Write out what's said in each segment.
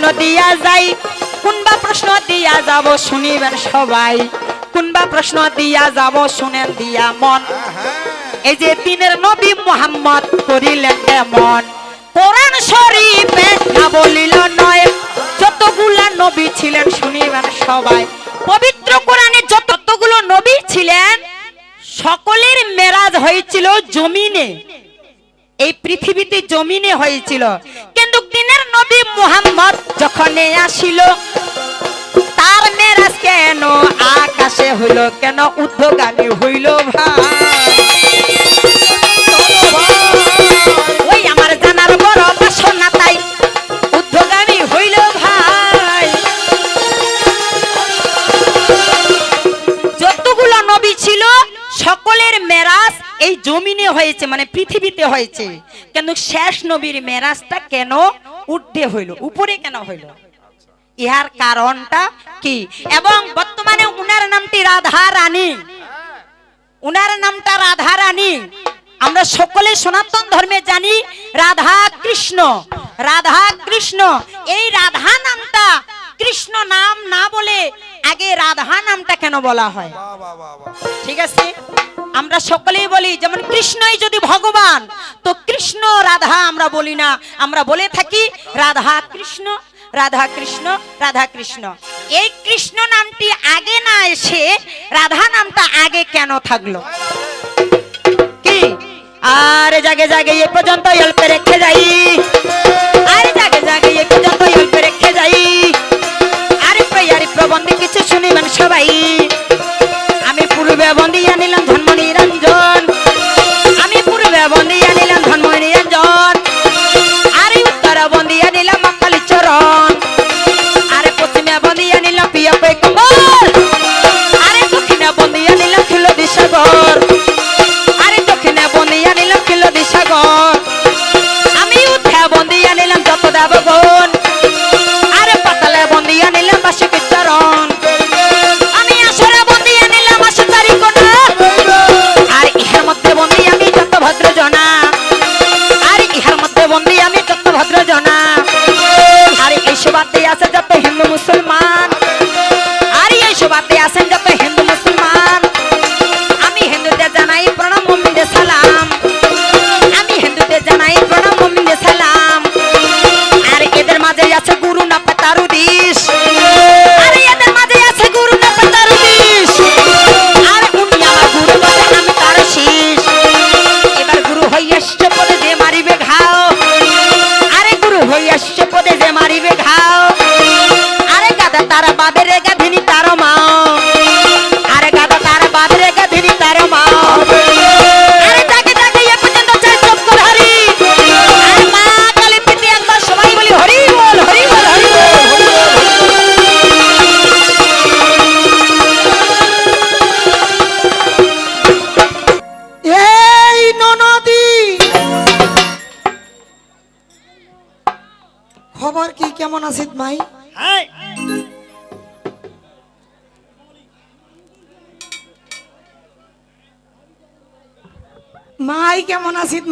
প্রশ্ন দিয়া যাই, কোনবা প্রশ্ন দিয়া যাব শুনিবেন সবাই। কোনবা প্রশ্ন দিয়া যাব শুনেন দিয়া মন। এই যে দিনের নবী মোহাম্মদ করিলেন এমন কোরআন শরীফে না বলিল নয়। যতগুলা নবী ছিলেন শুনিবেন সবাই। পবিত্র কোরআনে যতগুলো নবী ছিলেন, সকলের মেরাজ হয়েছিল জমিনে। এই পৃথিবীতে জমিনে হয়েছিল। কিন্তু দিনের নবী মুহাম্মদ যখন আসিল, তার মেরাজ কেন আকাশে হইল, কেন উদ্ধগামী হইল ভাই? হয়েছে মানে পৃথিবীতে হয়েছে। কিন্তু শেষ নবীর মেরাজটা কেন উর্ধে হইল? উপরে কেন হইল? ইহার কারণটা কি? এবং বর্তমানে উনার নামটি রাধা রানী। উনার নামটা রাধা রানী। আমরা সকলে সনাতন ধর্মে জানি রাধা কৃষ্ণ। রাধা কৃষ্ণ। এই রাধা নামটা কৃষ্ণ নাম না বলে আগে রাধা নামটা কেন বলা হয়? ঠিক আছে? আমরা সকলেই বলি, যেমন কৃষ্ণই যদি ভগবান, তো কৃষ্ণ, রাধা আমরা বলি না। আমরা বলে থাকি, রাধা কৃষ্ণ রাধা কৃষ্ণ রাধা কৃষ্ণ। এই কৃষ্ণ নামটি আগে না এসে রাধা নামটা আগে কেন থাকল? কি? আর জাগে জাগে এ পর্যন্ত অল্পে রেখে যাই। আর জাগে জাগে এ পর্যন্ত অল্পে রেখে যাই। আরে প্রিয়ারি প্রবন্ধে কিছু শুনিবেন সবাই। আমি পূর্বে বন্দিয়া নিলাম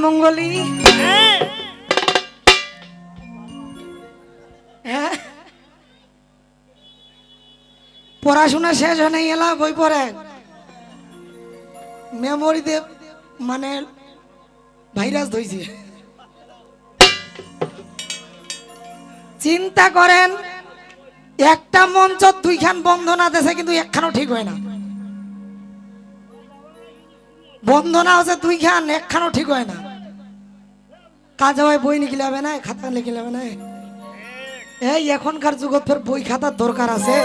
মঙ্গলি। হ্যাঁ? পড়াশোনা শেষ হয়ে এলা বই পড়ে। মেমোরিতে মানে ভাইরাস ধইছে চিন্তা করেন, একটা মঞ্চ দুইখান বন্ধনা দেশে কিন্তু একখানও ঠিক হয় না। বন্ধনা হচ্ছে দুইখান, একখানও ঠিক হয় না। কাজ হয় বই নিখিলে হবে না, খাতা লিখিলে হবে না। এই এখনকার যুগত ফের বই খাতার দরকার আছে।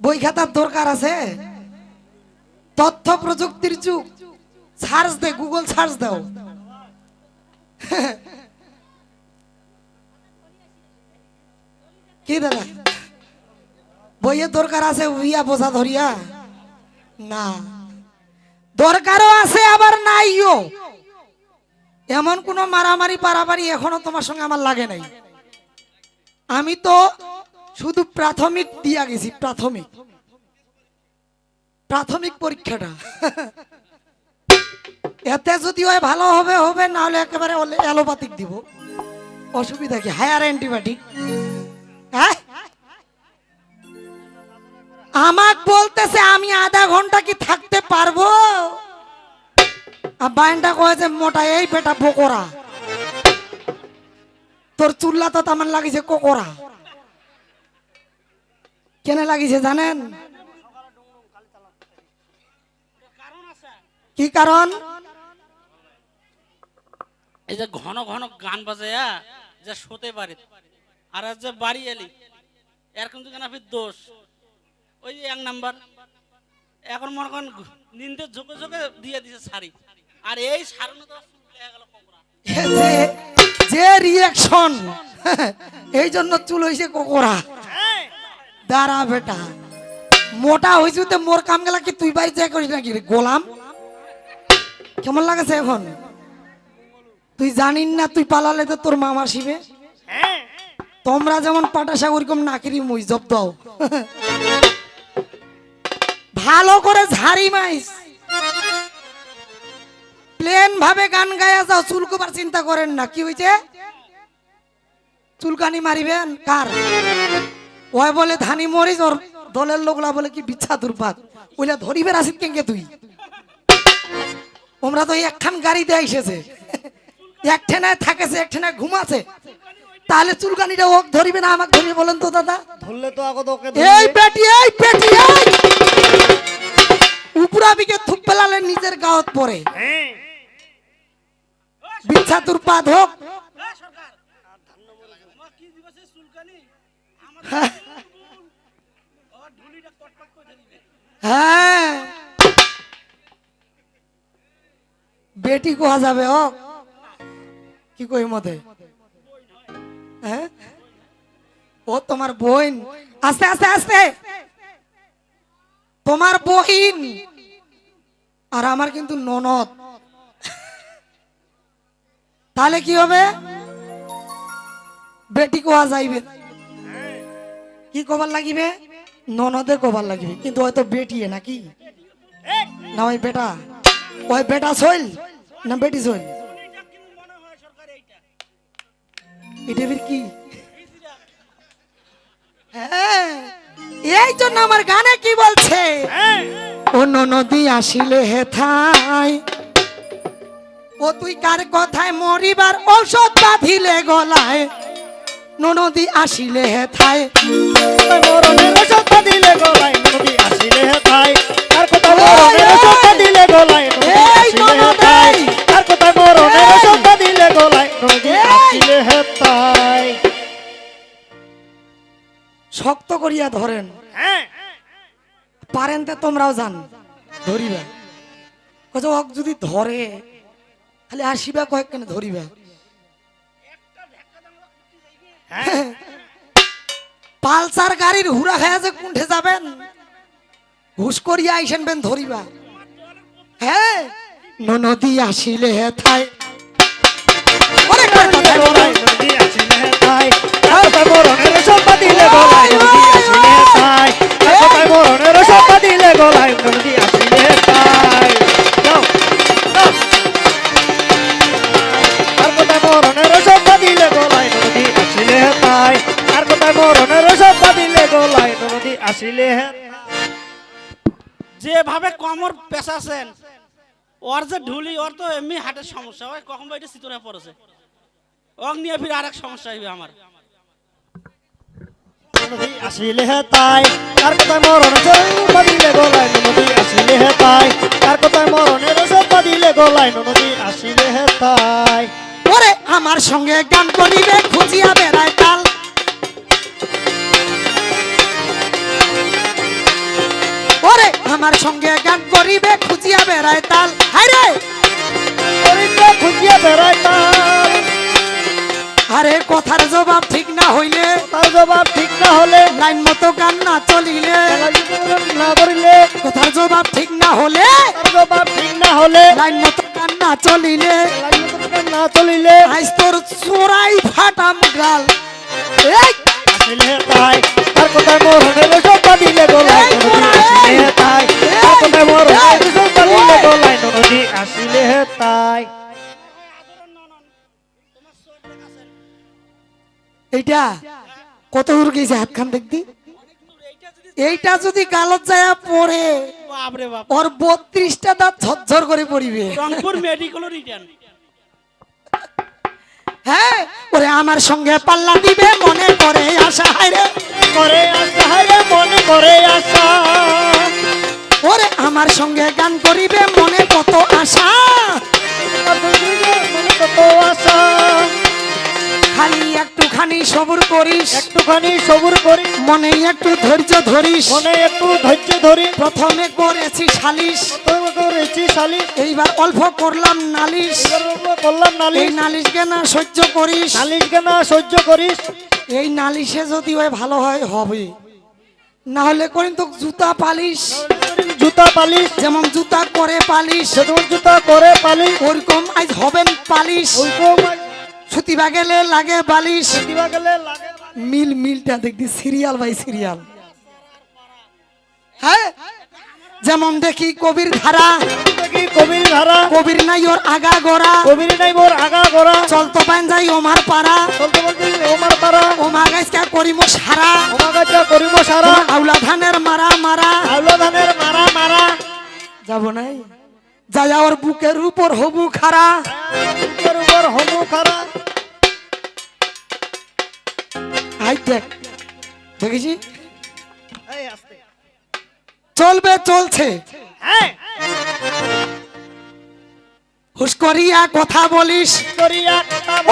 বই খাতার দরকার আছে। তথ্য প্রযুক্তির যুগ। সার্চ দে, গুগল সার্চ দাও। কি দাদা? বইয়ের দরকার আছে, উইয়া বোঝা ধরিয়া? না। দরকারও আছে, আবার নাইও। এমন কোনো মারামারি পারামারি এখনও তোমার সঙ্গে আমার লাগে নাই। আমি তো শুধু প্রাথমিক দিয়া গেছি, প্রাথমিক। প্রাথমিক পরীক্ষাটা। এতে যদি হয় ভালো হবে হবে না হলে একেবারে অ্যালোপ্যাথিক দিব। অসুবিধা কি? Higher antibiotic. হ্যাঁ? আমাক বলতেছে, আমি আধা ঘণ্টা কি থাকতে পারব? আর বাইনটা এই তো কেন লাগিছে জানেন? কি কারণ? এই যে ঘন ঘন গান বাজায়া যে শোতে পারে। আর যে বাড়ি এলি এর কিন্তু কেন দোষ? ওই এক নাম্বার। এখন মনে করেন, নিন্দে ঝোঁকে ঝোঁকে দিয়ে দিছে শাড়ি। আর এই যে যে রিয়াকশন এই জন্য চুল হইছে কোকরা। দাঁড়া বেটা মোটা হয়েছে তো মোর কাম গেলা কি তুই বাড়ি যাই করিস নাকি গোলাম? কেমন লাগেছে এখন? তুই জানিস না তুই পালালে তো তোর মামা শিবে তোমরা যেমন পাটাশা ওরকম নাকিরি মুই জব দাও। ভালো করে ঝাড়ি মাইস। প্লেন ভাবে গান গায়া যাও চুলকোবার চিন্তা করেন না। কি হয়েছে চুলকানি মারিবেন? কার? ওই বলে ধানি মরিস ওর দলের লোকলা বলে কি বিচ্ছা দুর্পাত ওইলা ধরিবে আসিত কেঙ্গে তুই? তোমরা তো একখান গাড়িতে এসেছে এক ঠেনায় থাকেছে এক ঠেনায় ঘুমাছে। তাহলে চুলকানিটা ওক ধরিবে না আমাকে ধরিবে বলেন তো দাদা? ধরলে তো আগত ওকে এই বেটি এই বেটি এই! উপরা বিকে থুপ পেলালে নিজের গাওত পরে বিচ্ছা কটপাট করে দিবে হ্যাঁ। বেটি কোয়া যাবে, ও? কি কই মতে? হ্যাঁ? ও তোমার বোন। আস্তে আস্তে আস্তে। তোমার বহিন আর আমার কিন্তু ননদ। তাহলে কি হবে? বেটি কোয়া যাইবে? কি কবার লাগিবে? ননদে কবার লাগিবে। কিন্তু হয়তো বেটি নাকি? না ওই বেটা? ওই বেটা সইল না বেটি সইল কি? হয় হ্যাঁ এই জন্য আমার গানে কি বলছে? ও নদী আসিলে হেথায় ও তুই কার কথায় মরিবার ঔষধ বাঁধিলে গলায়? নদী আসিলে হেথায় মরণের গলায়? তার কথা মরণের সত্তা দিলে গলায়? নদী এই আসিলে কথা মরণের গলায়? শক্ত করিয়া ধরেন। পারেন তো তোমরাও জান ধরিবা। কত যদি ধরে খালি আসিবা কয়েক কেন ধরিবা। পালসার গাড়ির হুরা খায়া যে কুণ্ঠে যাবেন ঘুষ করিয়া আইসেন বেন ধরিবা। হ্যাঁ। নদী আসিলে হে থাই। অনেক কথা নদী আসিলে মরণের দিলে গলায় নদী আসিলে মরণের দিলে গলায় নদী আসিলে যেভাবে কমর পেশাছেন ওর যে ঢুলি ওর তো এমনি হাটের সমস্যা। ওই কখন বাইরে চিতরে পড়েছে। ওক নিয়ে ফির আরেক সমস্যা হইবে আমার। আসিলে তাই তার কোথায় দিলে গলায় নদী আসিলে তাই তার কোথায় দিলে গলায় নদী আসিলে তাই। ওরে আমার সঙ্গে গান করিবে খুঁজিয়া বেড়ায় তাল। ওরে আমার সঙ্গে গান করিবে খুঁজিয়া বেড়ায় তাল। হাই রে! করিতে খুঁজিয়া বেড়াই তার আরে কথার জবাব ঠিক না হইলে তার জবাব ঠিক না হলে লাইন মতো গান না চলিলে না করিলে কথার জবাব ঠিক না হলে জবাব ঠিক না হলে লাইন মতো গান না চলিলে না চলিলে আজ তোর চোরাই ফাটাম গাল এই আসিলে তাই। তার কোথায় মরণের সত্তা দিলে গলায় এই নদী আসিলে তাই। তার কোথায় মরণের সত্তা দিলে গলায় নদী আসিলে তাই। এইটা কত দূর গেছে হাতখান দেখতি এইটা যদি গালত যায় পরে ওর বত্রিশটা দাঁত ঝরঝর করে পড়িবে। রংপুর মেডিকেল রিটার্ন হ্যাঁ ওরে আমার সঙ্গে পাল্লা দিবে, মনে করে আশা হায়রে করে আশা হারে মনে করে আশা। ওরে আমার সঙ্গে গান করিবে, মনে কত আশা। মনে কত আশা। খালি একটুখানি সবুর করিস। একটুখানি সবুর করি মনে একটু ধৈর্য ধরিস। মনে একটু ধৈর্য ধরি প্রথমে করেছি সালিশ। প্রথমে করেছি শালি এইবার অল্প করলাম নালিশ। করলাম নালিশ। নালিশ না সহ্য করিস। নালিশ কেন সহ্য করিস। এই নালিশে যদি ওই ভালো হয় হবে। না হলে করিন তো জুতা পালিশ। জুতা পালিশ। যেমন জুতা করে পালিশ। সেদুর জুতা করে পালিশ। ওরকম আজ হবেন পালিশ। ওইরকম সুতিবা গেলে লাগে বালিশ। মিল মিলটা দেখবি সিরিয়াল বাই সিরিয়াল। হ্যাঁ? যেমন দেখি কবির ধারা। দেখি কবির ধারা। কবির নাই ওর আগা গোড়া। কবির নাই মোর আগা গড়া। চলতো পান যাই ওমার পাড়া। চলতে ওমার পাড়া। ওমা গাছকা করিম সারা। ওমা গাছা করিব সারা। আউলা ধানের মারা মারা। আউলো ধানের মারা মারা। যাব নাই? যাই ওর বুকের উপর হবু খারা বুকের উপর হবু খারা আই দেখ দেখেছি চলবে চলছে। হ্যাঁ হুশ করিয়া কথা বলিস।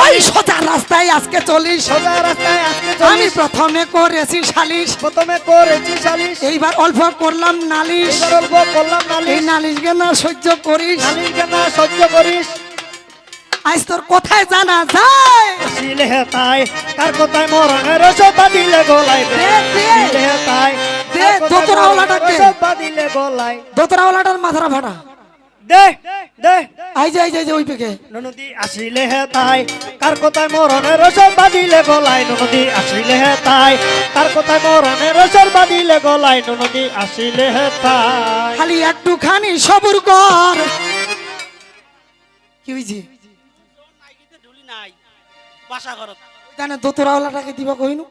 ওই সোজা রাস্তায় আজকে চলিস। সোজা রাস্তায় আজকে আমি প্রথমে করেছি সালিশ। প্রথমে করেছি সালিশ। এইবার অল্প করলাম নালিশ। অল্প করলাম এই নালিশ নালিশ না সহ্য করিস? নালিশ কেন সহ্য করিস? আজ তোর কোথায় জানা যায়। শিলে তাই কার কথায় সতা দিলে গলাই দে, দে। তাই দে, দোতরা ওলাটা দে। সতা দিলে মাথাটা ফাটা দে দে। আই যে আই যে, যে ওই পেকে। ননদি আসিলে হে তাই কার কথায় মরণের সর বাঁধিলে গলাই ননদি আসিলে হে তাই কার কথায় মরণের সর বাঁধিলে গলাই ননদি আসিলে হে তাই। খালি একটুখানি সবুর কর। কি নাইকিতে ঢুলি নাই বাসা ঘরত জানে দোতরাওয়ালাটাকে দিবা কইনু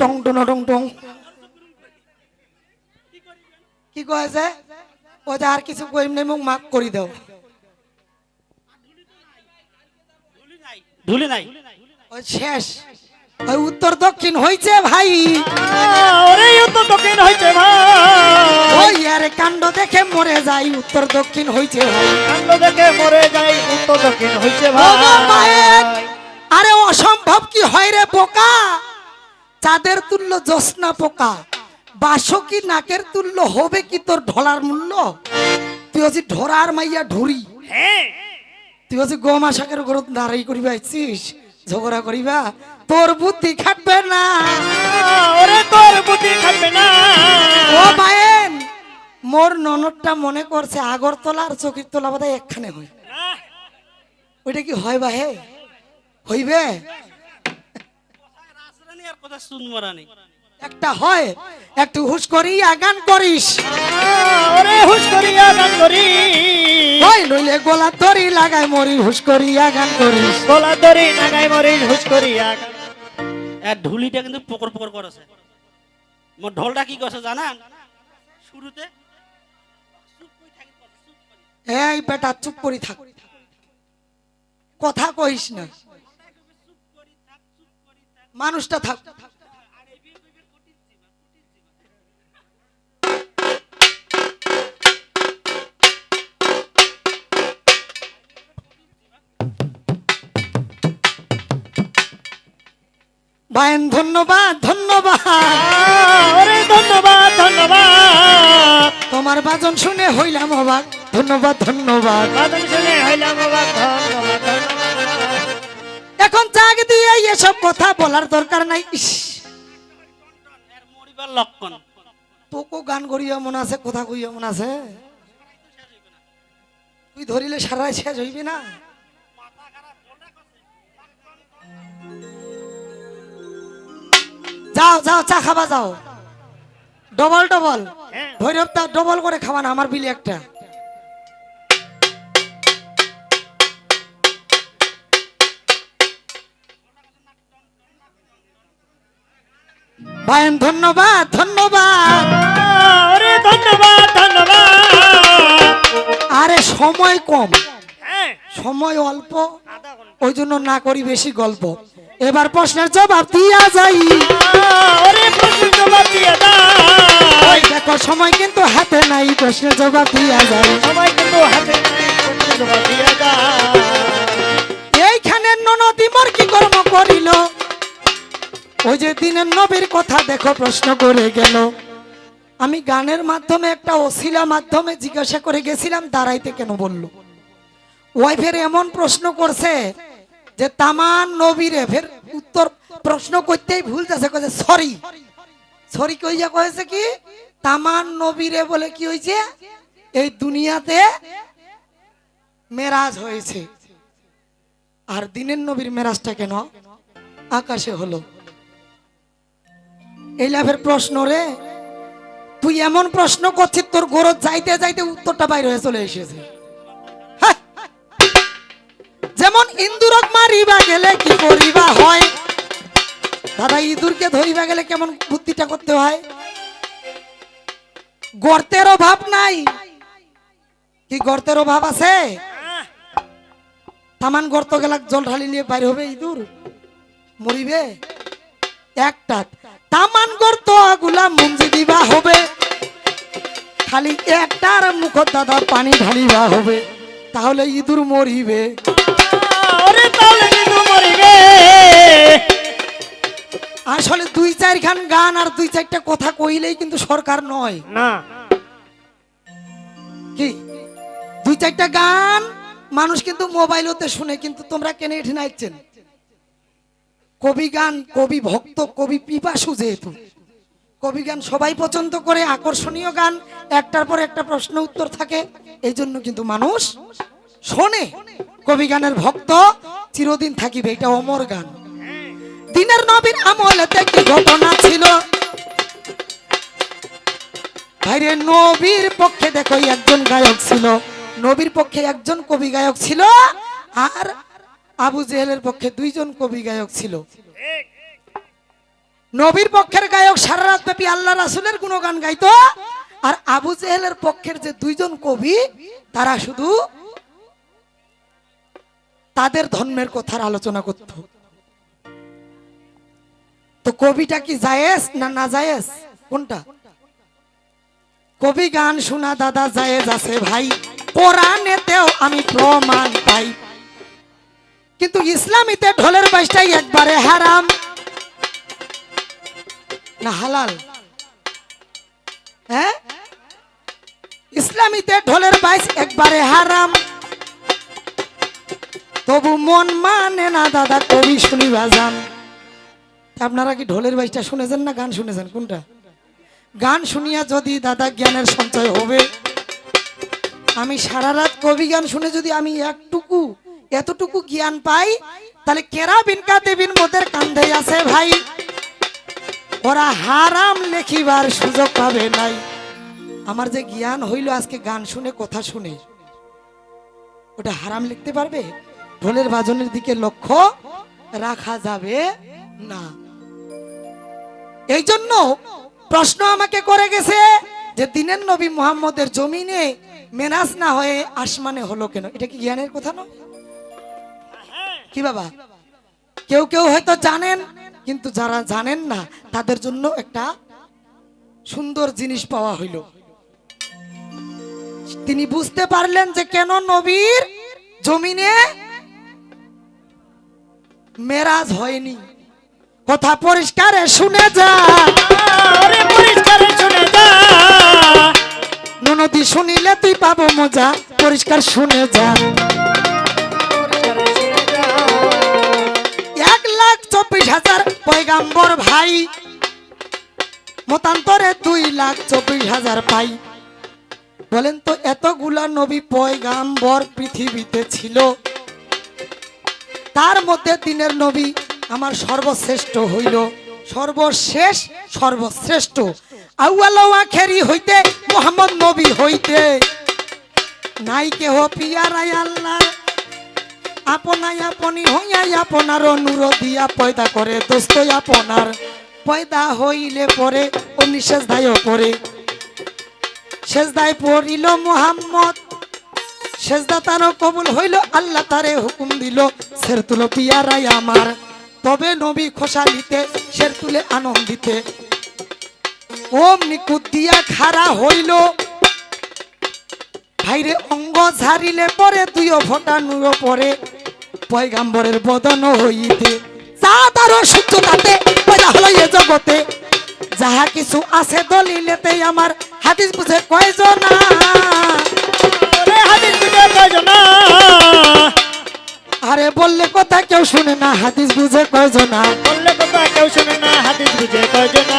টং টন টং টং। কি কয়েছে ও যে আর কিছু কইম নেই মোক করি দাও। ঢুলি নাই। ওই শেষ। ওই উত্তর দক্ষিণ হইছে ভাই। ওরে ইউ দক্ষিণ হইছে ভাই। ওই আরে কাণ্ড দেখে মরে যাই উত্তর দক্ষিণ হইছে ভাই। কাণ্ড দেখে মরে যাই উত্তর দক্ষিণ হইছে ও ভাই আরে অসম্ভব কি হয় রে পোকা? চাঁদের তুল্য জোসনা পোকা। বাসকি নাকের তুল্য হবে কি তোর ঢলার মূল্য? তুই হচ্ছে ঢোরার মাইয়া ঢুরি। হ্যাঁ। তুই হচ্ছে গোমা শাকের গরত দাঁড়াই করিবা আইছিস ঝগড়া করিবা। তোর বুদ্ধি খাটবে না। ওরে তোর বুদ্ধি খাবে না। ও বায়েন মোর ননদটা মনে করছে আগরতলা আর চকির তোলা বোধ একখানে হয়। ওইটা কি হয় বা হে হইবে কথা শুনব না। একটা হয় একটু হুশ করি আগান করিস। ওরে হুশ করিয়া গান করি ওই নইলে গোলা তরি লাগাই মরি হুশ করি আগান করিস। গলা ধরি নাগাই মরি হুশ করিয়া গান আর ঢুলিটা কিন্তু পকর পকর করেছে। মোর ঢোলটা কি করছে জানান? শুরুতে করে করে। এই বেটা চুপ করি থাক। কথা কইস না। মানুষটা থাক। ভাইন ধন্যবাদ ধন্যবাদ। ধন্যবাদ ধন্যবাদ। তোমার বাজন শুনে হইলাম অবাক। ধন্যবাদ ধন্যবাদ। শুনে হইলাম অবাক এখন জাগ দিয়ে এসব কথা বলার দরকার নাই। লক্ষণ। তোকে গান করিয়া মন আছে কথা কইয়া মন আছে। তুই ধরিলে সারা শেষ হইবি না। যাও যাও চা খাবা যাও। Double double. হ্যাঁ। ভৈরবটা ডবল করে খাওয়া না আমার বিলি একটা। বায়ন ধন্যবাদ ধন্যবাদ। ধন্যবাদ ধন্যবাদ। আরে সময় কম। হ্যাঁ। সময় অল্প। ওই জন্য না করি বেশি গল্প। এবার প্রশ্নের জবাব দিয়া যাই। দেখো সময় কিন্তু হাতে নাই প্রশ্নের জবাব দিয়া যাই। কিন্তু হাতে এইখানে ননদী মোর কি কর্ম করিল? ওই যে দিনের নবীর কথা দেখো প্রশ্ন করে গেল। আমি গানের মাধ্যমে একটা অশিলা মাধ্যমে জিজ্ঞাসা করে গেছিলাম দাঁড়াইতে কেন বলল? ওয়াইফের এমন প্রশ্ন করছে যে তামান নবীরে ফের উত্তর প্রশ্ন করতেই ভুল যাচ্ছে কয়েছে সরি। সরি কইয়া কয়েছে কি? তামান নবীরে বলে কি হয়েছে এই দুনিয়াতে মেরাজ হয়েছে। আর দিনের নবীর মেরাজটা কেন? আকাশে হলো। এই লাভের প্রশ্ন রে, তুই এমন প্রশ্ন করছিস, তোর গরজ যাইতে যাইতে উত্তরটা বাইরে হয়ে চলে এসেছে। যেমন ইন্দুরক মারিবা গেলে কি করিবা হয়? দাদা, ইঁদুরকে ধরিবা গেলে কেমন বুদ্ধিটা করতে হয়? গর্তের অভাব নাই। কি গর্তের অভাব আছে? তামান গর্ত গেলা জল ঢালি নিয়ে বাইরে হবে ইঁদুর। মরিবে? একটা তামান গর্তগুলা মুঞ্জি দিবা হবে। খালি একটার মুখ দাদা পানি ঢালিবা হবে। তাহলে ইঁদুর মরিবে। আসলে দুই চারখান গান আর দুই চারটা কথা কইলেই কিন্তু সরকার নয়। না। কি? দুই চারটা গান মানুষ কিন্তু মোবাইলতে শুনে কিন্তু তোমরা কেন এঠে নাইছেন কবি গান কবি ভক্ত কবি পিপাসু যেহেতু। কবি গান সবাই পছন্দ করে আকর্ষণীয় গান একটার পর একটা প্রশ্ন উত্তর থাকে। এই জন্য কিন্তু মানুষ শোনে। কবি গানের ভক্ত চিরদিন থাকিবে, এটা অমর গান। দিনের নবীর আমলেতে কি ঘটনা ছিল। ভাইরে নবীর পক্ষে দেখো, একজন গায়ক ছিল। নবীর পক্ষে একজন কবি গায়ক ছিল, আর আবু জেহেলের পক্ষে দুইজন কবি গায়ক ছিল। নবীর পক্ষের গায়ক সারা রাত ব্যাপী আল্লাহ রাসুলের গুণগান গাইতো, আর আবু জেহেলের পক্ষের যে দুইজন কবি, তারা শুধু তাদের ধর্মের কথার আলোচনা করত। তো কবিটা কি জায়েজ না না জায়েজ? কোনটা? কবি গান শোনা দাদা জায়েজ আছে ভাই, কোরআনেতেও আমি প্রমাণ পাই। কিন্তু ইসলামীতে ঢোলের বাইশটাই একবারে হারাম। না, হালাল। হ্যাঁ? ইসলামীতে ঢোলের বাইশ একবারে হারাম। তবু মন মানে না, দাদা, কবি শুনি বাজান আপনারা কি ঢোলের বাইশটা শুনেছেন না গান শুনেছেন? কোনটা? গান শুনিয়া যদি দাদা জ্ঞানের সঞ্চয় হবে, আমি সারা রাত কবি গান শুনে যদি আমি একটুকু, এতটুকু জ্ঞান পাই, তাহলে কেরা বিনকা দেবীর মোদের কান্ধে আছে ভাই? ওরা হারাম লেখিবার সুযোগ পাবে নাই। আমার যে জ্ঞান হইল আজকে গান শুনে, কথা শুনে, ওটা হারাম লিখতে পারবে? ঢোলের বাজনের দিকে লক্ষ্য রাখা যাবে না। এই জন্য প্রশ্ন আমাকে করে গেছে যে দিনের নবী মুহাম্মদের জমিনে মেনাজ না হয়ে আসমানে হলো কেন? এটা কি জ্ঞানের কথা নয়? কি বাবা? কেউ কেউ হয়তো জানেন, কিন্তু যারা জানেন না, তাদের জন্য একটা সুন্দর জিনিস পাওয়া হইল। তিনি বুঝতে পারলেন যে কেন নবীর জমিনে মেরাজ হয়নি। কথা পরিষ্কারে শুনে যা। পরিষ্কার শুনে যা। ননদি শুনিলে তুই পাবো মজা। পরিষ্কার শুনে যা পরিষ্কার শুনে যা। এক লাখ চব্বিশ হাজার পয়গাম্বর ভাই। মতান্তরে দুই লাখ চব্বিশ হাজার পাই। বলেন তো এতগুলা নবী পয়গাম্বর পৃথিবীতে ছিল? তার মধ্যে দিনের নবী আমার সর্বশ্রেষ্ঠ হইল। সর্বশেষ, সর্বশ্রেষ্ঠ। আউয়ালা হইতে, মোহাম্মদ নবী হইতে। নাই কেহ পিয়ারাই আল্লাহ। আপনাই আপনি হইয়াই আপনার অনুরো দিয়া পয়দা করে দোস্ত আপনার। পয়দা হইলে পরে, অমনি সেজদায়ও পরে। সেজদায় পড়িল মোহাম্মদ। সেজদা তারও কবুল হইল, আল্লাহ তারে হুকুম দিল, সের তুলো পিয়ারাই আমার। তবে নবী খোসা খোসালিতে সের তুলে আনন্দিতে। নিকুত দিয়া খাড়া হইল। ভাইরে অঙ্গ ঝারিলে পরে ফোটা নুরো পরে, পয়গাম্বরের বদন হইতে। যা তারও তাতে পয়দা হলো এ জগতে। যাহা কিছু আছে দলিলেতে আমার হাদিস বুঝে কয়জনা? আরে বললে কথা কেউ শুনে না হাদিস বুঝে কয়জনা? বললে কথা কেউ শুনে না হাদিস বুঝে কয়জনা?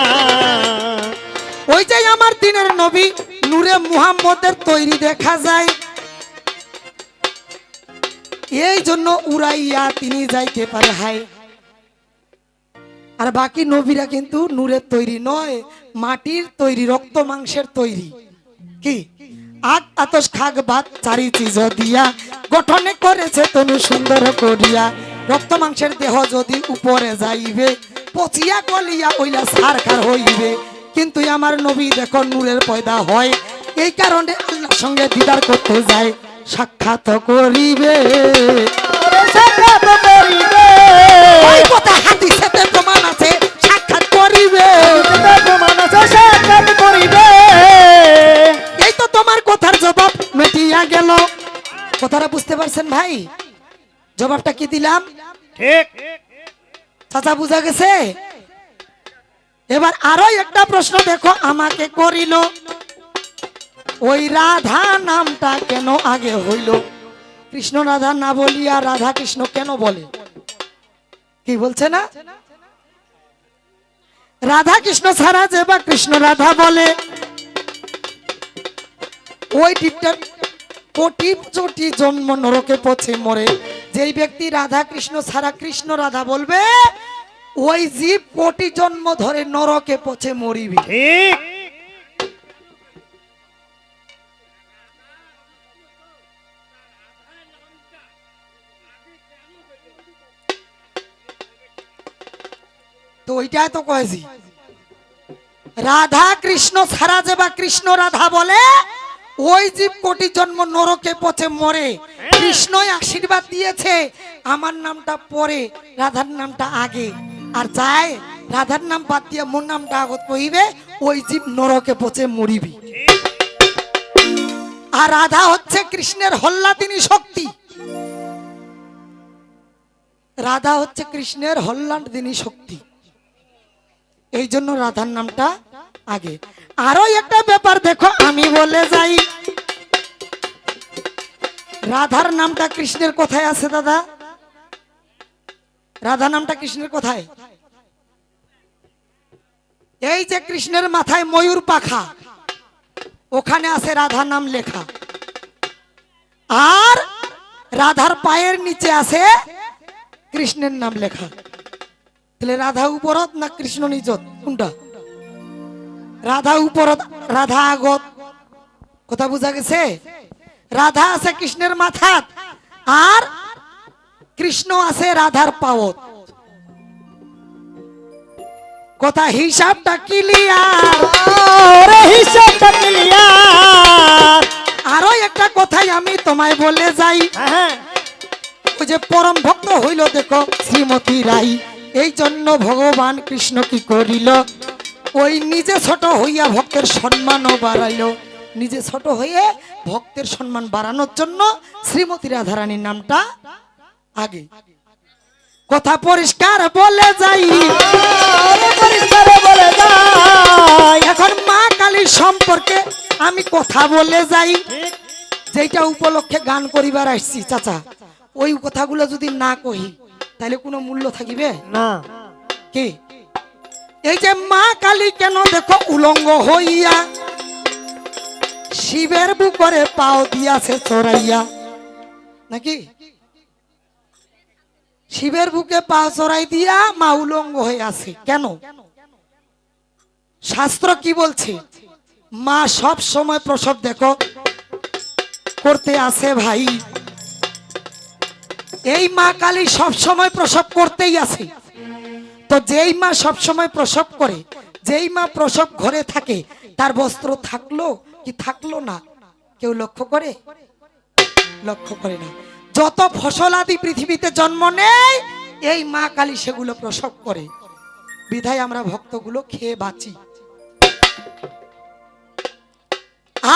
ওই যে আমার দিনের নবী নূরে মুহাম্মদের তৈরি দেখা যায়। এই জন্য উড়াইয়া তিনি যাইতে পারে হাই আর বাকি নবীরা কিন্তু নূরের তৈরি নয় মাটির তৈরি রক্ত মাংসের তৈরি। কি? আগ আতস খাগ বাদ চারি চিজ দিয়া। গঠনে করেছে তনু সুন্দর করিয়া। রক্ত মাংসের দেহ যদি উপরে যাইবে, পচিয়া গলিয়া ওইলা সারখার হইবে। কিন্তু আমার নবী দেখো নূরের পয়দা হয়। এই কারণে আল্লাহর সঙ্গে দিদার করতে যায়। সাক্ষাৎ করিবে। সাক্ষাৎ করিবে ওই কথা হাদিসেতে প্রমাণ আছে। সাক্ষাৎ করিবে। প্রমাণ গেল। কথাটা বুঝতে পারছেন ভাই? জবাবটা কি দিলাম? ঠিক। চাচা বুঝা গেছে? এবার আরও একটা প্রশ্ন দেখো আমাকে করিল। ওই রাধা নামটা কেন আগে হইল? কৃষ্ণ রাধা না বলিয়া রাধা কৃষ্ণ কেন বলে? কি বলছে না? রাধা কৃষ্ণ ছাড়া যে বা কৃষ্ণ রাধা বলে। ওই টিপটা কোটি চটি জন্ম নরকে পথে মরে। যেই ব্যক্তি রাধা কৃষ্ণ ছাড়া কৃষ্ণ রাধা বলবে ওই জীব কোটি জন্ম ধরে নরকে পথে মরিবি। ঠিক। তো ওইটাই তো কয়েছি রাধা কৃষ্ণ ছাড়া যে বা কৃষ্ণ রাধা বলে ওই জীব কোটি জন্ম নরকে পথে মরে। কৃষ্ণই আশীর্বাদ দিয়েছে আমার নামটা পরে রাধার নামটা আগে। আর যায় রাধার নাম বাদ দিয়ে মোর নামটা আগত কহিবে ওই জীব নরকে পচে মরিবি। আর রাধা হচ্ছে কৃষ্ণের হল্লা হল্লাদিনী শক্তি। রাধা হচ্ছে কৃষ্ণের হল্লাদিনী শক্তি। এই জন্য রাধার নামটা আগে। আরও একটা ব্যাপার দেখো, আমি বলে যাই। রাধার নামটা কৃষ্ণের কোথায় আছে, দাদা? রাধা নামটা কৃষ্ণের কোথায়? এই যে কৃষ্ণের মাথায় ময়ূর পাখা, ওখানে আছে রাধা নাম লেখা। আর রাধার পায়ের নিচে আছে কৃষ্ণের নাম লেখা। তাহলে রাধা উপরত না কৃষ্ণ নিজত কোনটা? রাধা উপরত রাধা আগত। কথা বোঝা গেছে? রাধা আছে কৃষ্ণের মাথাত আর কৃষ্ণ আছে রাধার পাওত। কথা হিসাবটা ক্লিয়ার হিসাবটা ক্লিয়ার আরও একটা কথাই আমি তোমায় বলে যাই। হ্যাঁ। ওই যে পরম ভক্ত হইল দেখো শ্রীমতী রাই। এই জন্য ভগবান কৃষ্ণ কি করিল? ওই নিজে ছোট হইয়া ভক্তের সম্মানও বাড়াইল। নিজে ছোট হয়ে ভক্তের সম্মান বাড়ানোর জন্য শ্রীমতী রাধারানীর নামটা আগে। কথা পরিষ্কার বলে যাই। পরিষ্কারে বলে যাই। এখন মা কালীর সম্পর্কে আমি কথা বলে যাই। যেটা উপলক্ষে গান করিবার আসছি চাচা। ওই কথাগুলো যদি না কহি তাহলে কোনো মূল্য থাকিবে? না। কি? এই যে মা কালী কেন দেখো উলঙ্গ হইয়া? শিবের বুকরে পাও দিয়াছে চড়াইয়া। নাকি? শিবের বুকে পা চড়াই দিয়া মা উলঙ্গ হয়ে আছে কেন? শাস্ত্র কি বলছে? মা সব সময় প্রসব দেখো করতে আছে ভাই। এই মা কালী সব সময় প্রসব করতেই আছে। তো যেই মা সবসময় প্রসব করে, যেই মা প্রসব ঘরে থাকে, তার বস্ত্র থাকল কি থাকল না? কেউ লক্ষ্য করে? লক্ষ্য করে না। যত ফসল আদি পৃথিবীতে জন্ম নেয় এই মা কালী সেগুলো প্রসব করে। বিধায় আমরা ভক্তগুলো খেয়ে বাঁচি।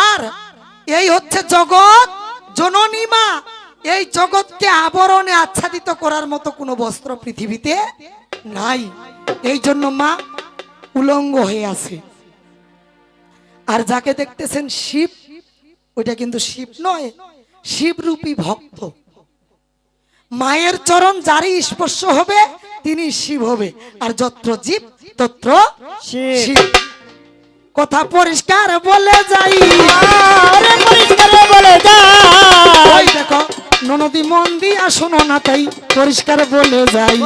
আর এই হচ্ছে জগৎ, জননী মা। এই জগৎকে আবরণে আচ্ছাদিত করার মতো কোনো বস্ত্র পৃথিবীতে নাই। এই জন্য মা উলঙ্গ হয়ে আছে। আর যাকে দেখতেছেন শিব ওইটা কিন্তু শিব নয় শিবরূপী ভক্ত। মায়ের চরণ যারই স্পর্শ হবে তিনি শিব হবে। আর যত্র জীব তত্র শিব। কথা পরিষ্কার বলে যাই। পরিষ্কারে বলে যা ওই দেখো ননদী মন দিয়া শোনো না তাই পরিষ্কার বলে যাই।